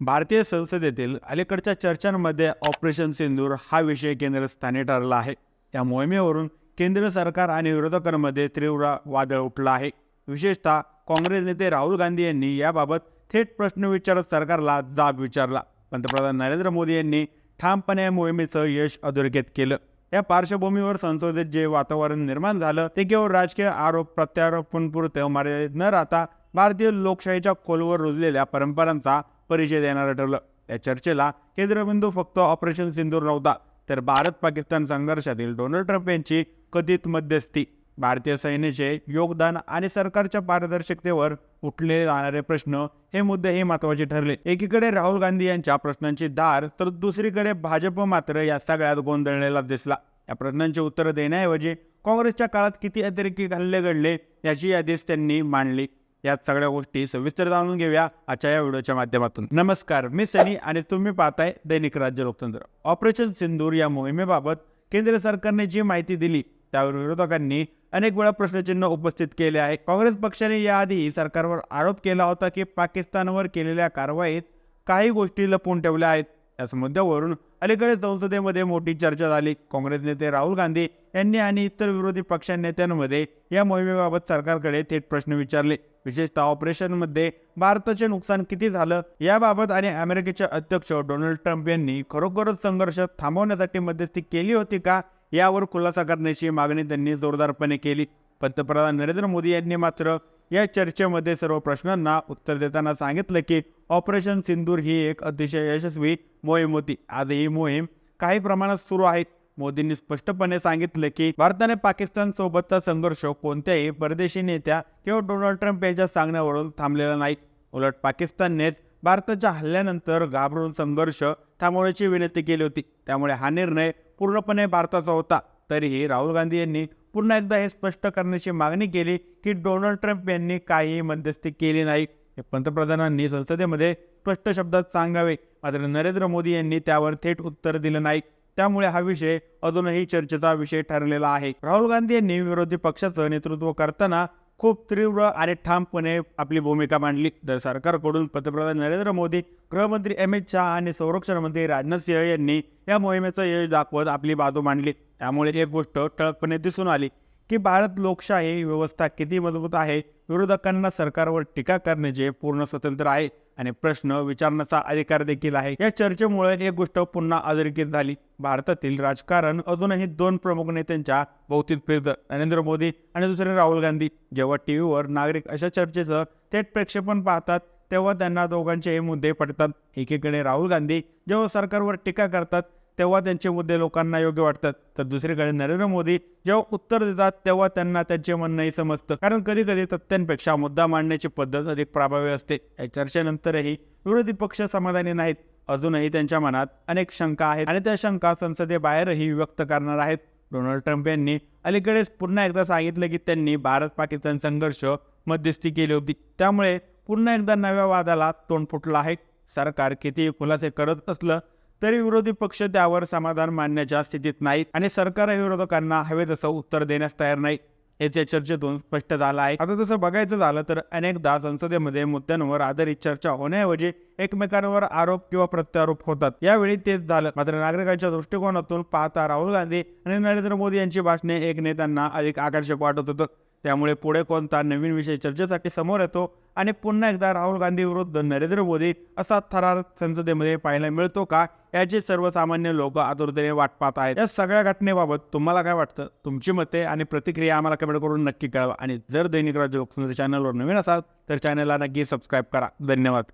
भारतीय संसदेतील अलीकडच्या चर्चांमध्ये ऑपरेशन सिंदूर हा विषय केंद्रस्थानी ठरला आहे. या मोहिमेवरून केंद्र सरकार आणि विरोधकांमध्ये तीव्र वादळ उठला आहे. विशेषतः काँग्रेस नेते राहुल गांधी यांनी याबाबत थेट प्रश्न विचारत सरकारला जाब विचारला. पंतप्रधान नरेंद्र मोदी यांनी ठामपणे या मोहिमेचं यश अधोरेखित केलं. या पार्श्वभूमीवर संसदेत जे वातावरण निर्माण झालं ते केवळ राजकीय आरोप प्रत्यारोपांपुरते मर्यादित न राहता भारतीय लोकशाहीच्या खोलवर रुजलेल्या परंपरांचा परिचय देणारं ठरलं. या चर्चेला केंद्रबिंदू फक्त ऑपरेशन सिंदूर नव्हता तर भारत पाकिस्तान संघर्षातील डोनाल्ड ट्रम्प यांची कथित मध्यस्थी. भारतीय सैन्याचे योगदान आणि सरकारच्या पारदर्शकतेवर उठले जाणारे प्रश्न हे मुद्दे हे महत्त्वाचे ठरले. एकीकडे राहुल गांधी यांच्या प्रश्नांची दार तर दुसरीकडे भाजप मात्र या सगळ्यात गोंधळलेला दिसला. या प्रश्नांची उत्तरं देण्याऐवजी काँग्रेसच्या काळात किती अतिरेकी हल्ले घडले याची यादीच त्यांनी मांडली. या सगळ्या गोष्टी सविस्तर जाणून घेऊया आजच्या या व्हिडिओच्या माध्यमातून. नमस्कार मी सनी आणि तुम्ही पाहताय दैनिक राज्य लोकतंत्र. ऑपरेशन सिंदूर या मोहिमेबाबत केंद्र सरकारने जी माहिती दिली त्यावर विरोधकांनी अनेक वेळा प्रश्नचिन्ह उपस्थित केले आहे. काँग्रेस पक्षाने याआधी सरकारवर आरोप केला होता की पाकिस्तानवर केलेल्या कारवाईत काही गोष्टी लपवून ठेवल्या आहेत. याच मुद्द्यावरून अलीकडे संसदेमध्ये मोठी चर्चा झाली. काँग्रेस नेते राहुल गांधी यांनी आणि इतर विरोधी पक्ष नेत्यांमध्ये या मोहिमेबाबत सरकारकडे थेट प्रश्न विचारले. विशेषतः ऑपरेशनमध्ये भारताचे नुकसान किती झालं याबाबत आणि अमेरिकेचे अध्यक्ष डोनाल्ड ट्रम्प यांनी खरोखरच संघर्ष थांबवण्यासाठी मध्यस्थी केली होती का? यावर खुलासा करण्याची मागणी त्यांनी जोरदारपणे केली. पंतप्रधान नरेंद्र मोदी यांनी मात्र या चर्चेमध्ये सर्व प्रश्नांना उत्तर देताना सांगितलं की ऑपरेशन सिंदूर ही एक अतिशय यशस्वी मोहीम होती. आज ही मोहीम काही प्रमाणात सुरू आहे. मोदींनी स्पष्टपणे सांगितलं की भारताने पाकिस्तान सोबतचा संघर्ष कोणत्याही परदेशी नेत्या किंवा डोनाल्ड ट्रम्प यांच्या सांगण्यावरून थांबलेला नाही. उलट पाकिस्ताननेच भारताच्या हल्ल्यानंतर घाबरून संघर्ष थांबवण्याची विनंती केली होती. त्यामुळे हा निर्णय पूर्णपणे भारताचा होता. तरीही राहुल गांधी यांनी पुन्हा एकदा हे स्पष्ट करण्याची मागणी केली की डोनाल्ड ट्रम्प यांनी काही मध्यस्थी केली नाही. हे पंतप्रधानांनी संसदेमध्ये स्पष्ट शब्दात सांगावे मात्र नरेंद्र मोदी यांनी त्यावर थेट उत्तर दिलं नाही. त्यामुळे हा विषय अजूनही चर्चेचा विषय ठरलेला आहे. राहुल गांधी यांनी विरोधी पक्षाचं नेतृत्व करताना खूप तीव्र आणि ठामपणे आपली भूमिका मांडली. तर सरकारकडून पंतप्रधान नरेंद्र मोदी गृहमंत्री अमित शहा आणि संरक्षण मंत्री राजनाथ सिंह यांनी या मोहिमेचं यश दाखवत आपली बाजू मांडली. त्यामुळे एक गोष्ट ठळकपणे दिसून आली की भारत लोकशाही व्यवस्था किती मजबूत आहे विरोधकांना सरकारवर टीका करण्याचे पूर्ण स्वतंत्र आहे. आणि प्रश्न विचारण्याचा अधिकार देखील आहे. या चर्चेमुळे एक गोष्ट पुन्हा अधोरेखित झाली. भारतातील राजकारण अजूनही दोन प्रमुख नेत्यांच्या भौतिक फिरतं. नरेंद्र मोदी आणि दुसरे राहुल गांधी. जेव्हा टी व्हीवर नागरिक अशा चर्चेचं थेट प्रक्षेपण पाहतात तेव्हा त्यांना दोघांचे हे मुद्दे पडतात. एकीकडे राहुल गांधी जेव्हा सरकारवर टीका करतात तेव्हा त्यांचे मुद्दे लोकांना योग्य वाटतात. तर दुसरीकडे नरेंद्र मोदी जेव्हा उत्तर देतात तेव्हा त्यांना त्यांचे म्हणणंही समजतं. कारण कधी कधी तथ्यांपेक्षा मुद्दा मांडण्याची पद्धत अधिक प्रभावी असते. या चर्चेनंतरही विरोधी पक्ष समाधानी नाहीत. अजूनही त्यांच्या मनात अनेक शंका आहेत आणि त्या शंका संसदेबाहेरही व्यक्त करणार आहेत. डोनाल्ड ट्रम्प यांनी अलीकडेच पुन्हा एकदा सांगितलं की त्यांनी भारत पाकिस्तान संघर्ष मध्यस्थी केली होती. त्यामुळे पुन्हा एकदा नव्या वादाला तोंड फुटलं आहे. सरकार कितीही खुलासे करत असलं तरी विरोधी पक्ष त्यावर समाधान मानण्याच्या स्थितीत नाहीत आणि सरकार विरोधकांना हवे तसं उत्तर देण्यास तयार नाही. याच्या या चर्चेतून स्पष्ट झालं आहे. आता तसं बघायचं झालं तर अनेकदा संसदेमध्ये मुद्द्यांवर आधारित चर्चा होण्याऐवजी एकमेकांवर आरोप किंवा प्रत्यारोप होतात. यावेळी तेच झालं. मात्र नागरिकांच्या दृष्टिकोनातून पाहता राहुल गांधी आणि नरेंद्र मोदी यांची भाषणे एक नेत्यांना अधिक आकर्षक वाटत होतं. त्यामुळे पुढे कोणता नवीन विषय चर्चेसाठी समोर येतो आणि पुन्हा एकदा राहुल गांधी विरुद्ध नरेंद्र मोदी असा थरार संसदेमध्ये पाहायला मिळतो का याची सर्वसामान्य लोक आतुरतेने वाट पाहत आहेत. या सगळ्या घटनेबाबत तुम्हाला काय वाटतं? तुमची मते आणि प्रतिक्रिया आम्हाला कमेंट करून नक्की कळवा. आणि जर दैनिक राज्य चॅनलवर नवीन असाल तर चॅनलला नक्की सबस्क्राईब करा. धन्यवाद.